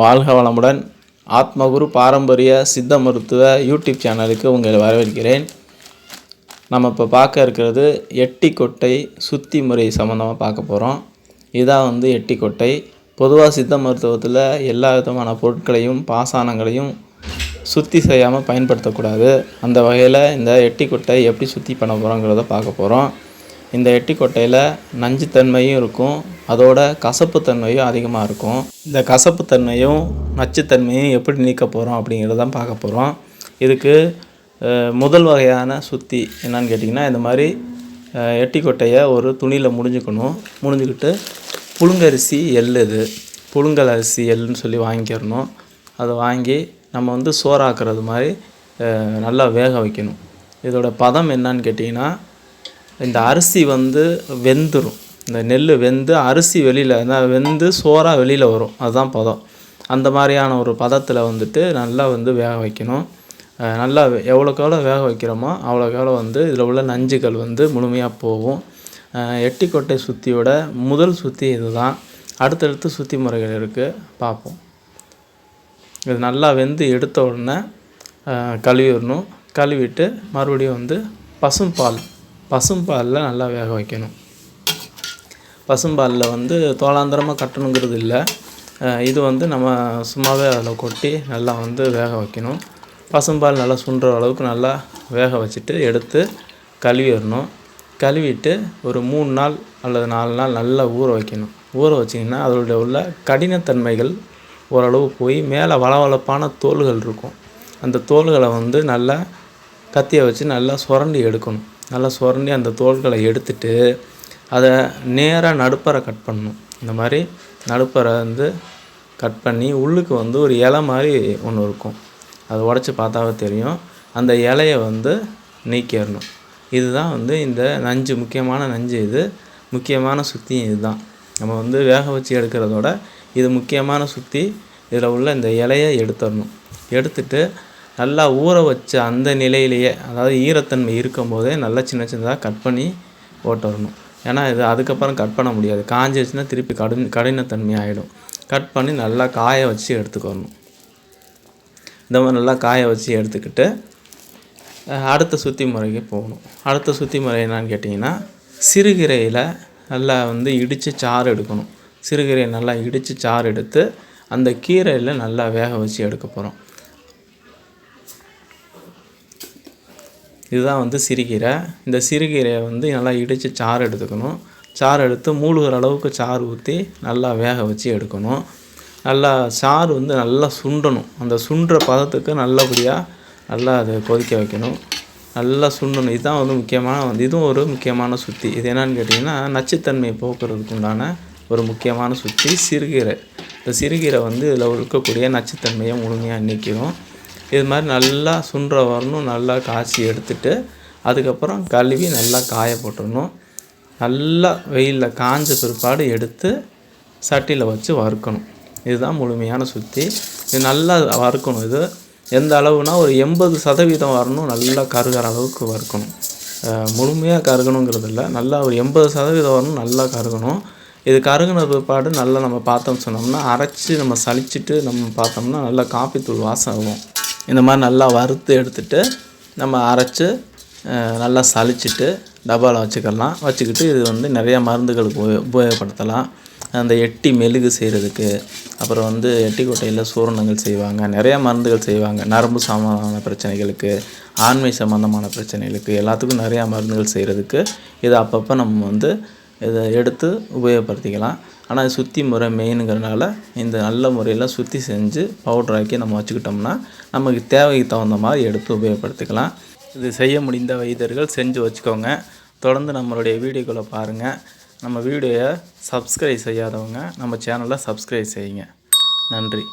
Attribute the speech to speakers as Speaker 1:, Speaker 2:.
Speaker 1: வாழ்க வளமுடன். ஆத்மகுரு பாரம்பரிய சித்த மருத்துவ யூடியூப் சேனலுக்கு உங்களை வரவேற்கிறேன். நம்ம இப்போ பார்க்க இருக்கிறது எட்டி கொட்டை சுத்தி முறை சம்மந்தமாக பார்க்க போகிறோம் இதான் வந்து எட்டி கொட்டை பொதுவாக சித்த மருத்துவத்தில் எல்லா விதமான பொருட்களையும் பாசானங்களையும் சுத்தி செய்யாமல் பயன்படுத்தக்கூடாது. அந்த வகையில் இந்த எட்டி கொட்டை எப்படி சுத்தி பண்ண போகிறோங்கிறத பார்க்க போகிறோம் இந்த எட்டி கொட்டையில் நஞ்சுத்தன்மையும் இருக்கும். அதோட கசப்புத்தன்மையும் அதிகமாக இருக்கும். இந்த கசப்புத்தன்மையும் நச்சுத்தன்மையும் எப்படி நீக்க போகிறோம் அப்படிங்கிறத தான் பார்க்க போகிறோம் இதுக்கு முதல் வகையான சுத்தி என்னன்னு கேட்டிங்கன்னா இந்த மாதிரி எட்டிக்கொட்டையை எட்டி கொட்டையை ஒரு துணியில் முடிஞ்சுக்கணும். முடிஞ்சுக்கிட்டு புழுங்கரிசி எள் இது. புழுங்கல் அரிசி எள்ளுன்னு சொல்லி வாங்கிக்கிறணும். அதை வாங்கி நம்ம வந்து சோறாக்குறது மாதிரி நல்லா வேக வைக்கணும். இதோட பதம் என்னன்னு கேட்டிங்கன்னா இந்த அரிசி வந்து வெந்துடும் இந்த நெல் வெந்து அரிசி வெளியில் வெந்து சோறாக வெளியில் வரும். அதுதான் பதம். அந்த மாதிரியான ஒரு பதத்தில் வந்துட்டு நல்லா வந்து வேக வைக்கணும். நல்லா எவ்வளோக்கு எவ்வளோ வேக வைக்கிறோமோ அவ்வளோக்கு எவ்வளோ வந்து இதில் உள்ள நஞ்சுகள் வந்து முழுமையாக போகும். எட்டிக்கொட்டை சுத்தியோட முதல் சுத்தி இதுதான். அடுத்தடுத்து சுத்தி முறைகள் இருக்குது பார்ப்போம். இது நல்லா வெந்து எடுத்த உடனே கழுவிடணும். கழுவிட்டு மறுபடியும் வந்து பசும்பால் பசும்பாலில் நல்லா வேக வைக்கணும். பசும்பாலில் வந்து தோலாந்திரமாக கட்டணுங்கிறது இல்லை. இது வந்து நம்ம சும்மாவே அதில் கொட்டி நல்லா வந்து வேக வைக்கணும். பசும்பால் நல்லா சுண்டுற அளவுக்கு நல்லா வேக வச்சுட்டு எடுத்து கழுவிடணும். கழுவிட்டு ஒரு மூணு நாள் அல்லது நாலு நாள் நல்லா ஊற வைக்கணும். ஊற வச்சிங்கன்னா அதோடய உள்ள கடினத்தன்மைகள் ஓரளவு போய் மேலே வளவளப்பான தோல்கள் இருக்கும். அந்த தோல்களை வந்து நல்லா கத்தியை வச்சு நல்லா சுரண்டி எடுக்கணும். நல்லா சுரண்டி அந்த தோல்களை எடுத்துட்டு அதை நேராக நடுப்பறை கட் பண்ணணும். இந்த மாதிரி நடுப்பறை வந்து கட் பண்ணி உள்ளுக்கு வந்து ஒரு இலை மாதிரி ஒன்று இருக்கும். அதை உடச்சி பார்த்தாவே தெரியும். அந்த இலையை வந்து நீக்கிடணும். இதுதான் வந்து இந்த நஞ்சு முக்கியமான நஞ்சு இது. முக்கியமான சுத்தியும் இதுதான். நம்ம வந்து வேக வச்சு எடுக்கிறதோட இது முக்கியமான சுத்தி இதில் உள்ள இந்த இலையை எடுத்துடணும். எடுத்துட்டு நல்லா ஊற வச்ச அந்த நிலையிலேயே அதாவது ஈரத்தன்மை இருக்கும்போதே நல்லா சின்ன சின்னதாக கட் பண்ணி போட்டுறணும் ஏன்னா இது அதுக்கப்புறம் கட் பண்ண முடியாது. காஞ்சிருச்சுன்னா திருப்பி கடின கடினத்தன்மை ஆகிடும் கட் பண்ணி நல்லா காய வச்சு எடுத்துக்கணும் இந்த மாதிரி நல்லா காய வச்சு எடுத்துக்கிட்டு அடுத்த சுத்தி முறைக்கு போகணும். அடுத்த சுத்தி முறை என்னன்னு கேட்டிங்கன்னா சிறுகீரையில் நல்லா வந்து இடித்து சாறு எடுக்கணும். சிறுகீரையை நல்லா இடித்து சாறு எடுத்து அந்த கீரையில் நல்லா வேக வச்சு எடுக்க போகிறோம் இதுதான் வந்து சிறுகீரை. இந்த சிறுகீரையை வந்து நல்லா இடித்து சாறு எடுத்துக்கணும். சாறு எடுத்து மூழ்கிற அளவுக்கு சாறு ஊற்றி நல்லா வேக வச்சு எடுக்கணும். நல்லா சாறு வந்து நல்லா சுண்டணும். அந்த சுண்டுற பதத்துக்கு நல்லபடியாக நல்லா அதை கொதிக்க வைக்கணும். நல்லா சுண்டணும். இதுதான் வந்து முக்கியமான வந்து இதுவும் ஒரு முக்கியமான சுத்தி. இது என்னன்னு கேட்டிங்கன்னா நச்சுத்தன்மையை போக்குறதுக்கு உண்டான ஒரு முக்கியமான சுத்தி சிறுகீரை. இந்த சிறுகீரை வந்து இதில் இருக்கக்கூடிய நச்சுத்தன்மையை முழுமையாக நீக்கிடும் இது மாதிரி நல்லா சுண்டுற வரணும் நல்லா காய்ச்சி எடுத்துட்டு அதுக்கப்புறம் கழுவி நல்லா காய போட்டுடணும் நல்லா வெயிலில் காஞ்ச பிற்பாடு எடுத்து சட்டியில் வச்சு வறுக்கணும். இதுதான் முழுமையான சுத்தி. இது நல்லா வறுக்கணும். இது எந்த அளவுனா ஒரு எண்பது சதவீதம் வரணும் நல்லா கருகிற அளவுக்கு வறுக்கணும். முழுமையாக கருகணுங்கிறது இல்லை. நல்லா ஒரு எண்பது சதவீதம் வரணும் நல்லா கருகணும். இது கருகின பிற்பாடு நல்லா நம்ம பார்த்தோம்னு சொன்னோம்னா அரைச்சி நம்ம சலிச்சிட்டு நம்ம பார்த்தோம்னா நல்லா காப்பித்தூள் வாசம் ஆகும். இந்த மாதிரி நல்லா வறுத்து எடுத்துட்டு நம்ம அரைச்சி நல்லா சலிச்சிட்டு டப்பாவில் வச்சுக்கலாம். வச்சுக்கிட்டு இது வந்து நிறையா மருந்துகளுக்கு உபயோகப்படுத்தலாம். அந்த எட்டி மெழுகு செய்கிறதுக்கு அப்புறம் வந்து எட்டி கொட்டையில் சூரணங்கள் செய்வாங்க. நிறையா மருந்துகள் செய்வாங்க. நரம்பு சம்பந்தமான பிரச்சனைகளுக்கு ஆண்மை சம்பந்தமான பிரச்சனைகளுக்கு எல்லாத்துக்கும் நிறையா மருந்துகள் செய்கிறதுக்கு இதை அப்பப்போ நம்ம வந்து இதை எடுத்து உபயோகப்படுத்திக்கலாம். ஆனால் இது சுத்தி முறை மெயினுங்கிறனால இந்த நல்ல முறையில் சுத்தி செஞ்சு பவுடராக்கி நம்ம வச்சுக்கிட்டோம்னா நமக்கு தேவைக்கு தகுந்த மாதிரி எடுத்து உபயோகப்படுத்திக்கலாம். இது செய்ய முடிந்த வைத்தியர்கள் செஞ்சு வச்சுக்கோங்க. தொடர்ந்து நம்மளுடைய வீடியோக்களை பாருங்கள் நம்ம வீடியோவை சப்ஸ்கிரைப் செய்யாதவங்க நம்ம சேனலை சப்ஸ்கிரைப் செய்யுங்க. நன்றி.